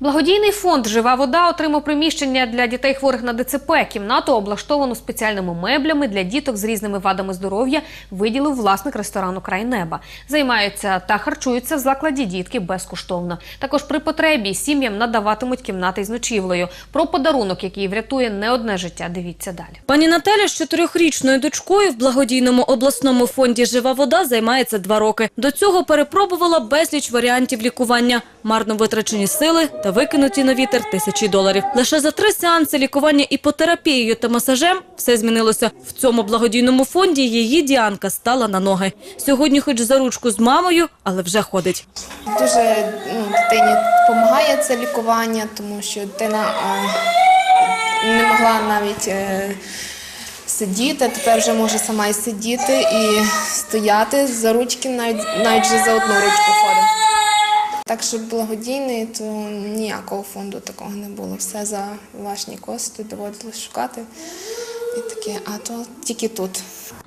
Благодійний фонд Жива вода отримав приміщення для дітей хворих на ДЦП. Кімнату облаштовану спеціальними меблями для діток з різними вадами здоров'я. Виділив власник ресторану Край неба. Займаються та харчуються в закладі дітки безкоштовно. Також при потребі сім'ям надаватимуть кімнати з ночівлею. Про подарунок, який врятує не одне життя. Дивіться далі. Пані Наталя з чотирьохрічною дочкою в благодійному обласному фонді Жива вода займається два роки. До цього перепробувала безліч варіантів лікування, марно витрачені сили та викинуті на вітер тисячі доларів. Лише за три сеанси лікування іпотерапією та масажем все змінилося. В цьому благодійному фонді її Діанка стала на ноги. Сьогодні, хоч за ручку з мамою, але вже ходить. Дуже ну, дитині допомагає це лікування, тому що дитина е, не могла навіть е, сидіти, тепер вже може сама і сидіти, і стояти за ручки, навіть, навіть за одну ручку ходить. Так щоб благодійний, то ніякого фонду такого не було. Все за власні кошти доводилось шукати. І таке, а то тільки тут.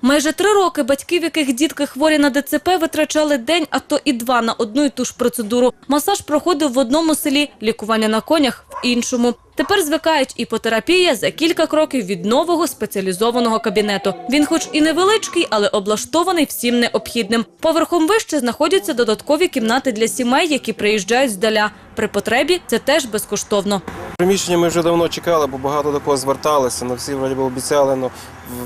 Майже три роки батьки, в яких дітки хворі на ДЦП, витрачали день, а то і два на одну і ту ж процедуру. Масаж проходив в одному селі, лікування на конях іншому. Тепер звикають іпотерапія за кілька кроків від нового спеціалізованого кабінету. Він, хоч і невеличкий, але облаштований всім необхідним. Поверхом вище знаходяться додаткові кімнати для сімей, які приїжджають здаля. При потребі це теж безкоштовно. Приміщення ми вже давно чекали, бо багато до кого зверталися, але всі вроді обіцяли,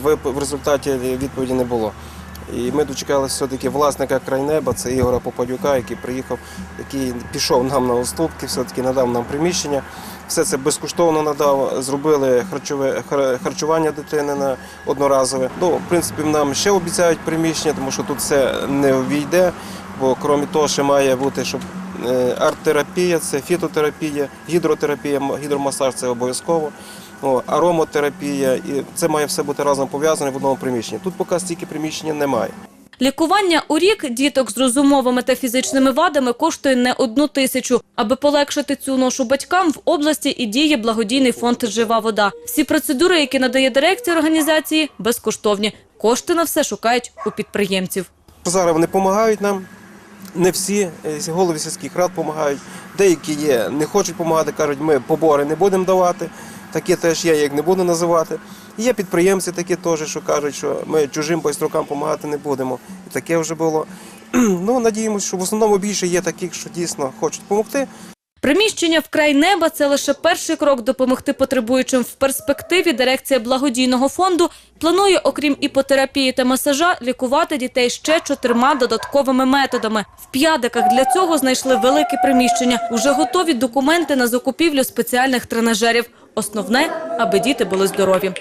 але в, результаті відповіді не було. І ми дочекалися все-таки власника крайнеба, це Ігора Попадюка, який приїхав, який пішов нам на уступки, все-таки надав нам приміщення. Все це безкоштовно надав, зробили харчове хар- харчування дитини на одноразове. Ну, в принципі, нам ще обіцяють приміщення, тому що тут все не ввійде, бо крім того, ще має бути, щоб арт-терапія, це фітотерапія, гідротерапія, гідромасаж це обов'язково. О, аромотерапія, і це має все бути разом пов'язане в одному приміщенні. Тут поки стільки приміщення немає. Лікування у рік діток з розумовими та фізичними вадами коштує не одну тисячу. Аби полегшити цю ношу батькам, в області і діє благодійний фонд Жива вода. Всі процедури, які надає дирекція організації, безкоштовні. Кошти на все шукають у підприємців. Зараз вони допомагають нам. Не всі е, голови сільських рад допомагають. Деякі є, не хочуть допомагати, кажуть, ми побори не будемо давати. Такі теж є, як не буду називати. І Є підприємці такі теж, що кажуть, що ми чужим байструкам допомагати не будемо. І таке вже було. Ну, надіємося, що в основному більше є таких, що дійсно хочуть допомогти. Приміщення вкрай неба це лише перший крок допомогти потребуючим. В перспективі дирекція благодійного фонду планує, окрім іпотерапії та масажа, лікувати дітей ще чотирма додатковими методами. В п'ядиках для цього знайшли велике приміщення. Уже готові документи на закупівлю спеціальних тренажерів. Основне, аби діти були здорові.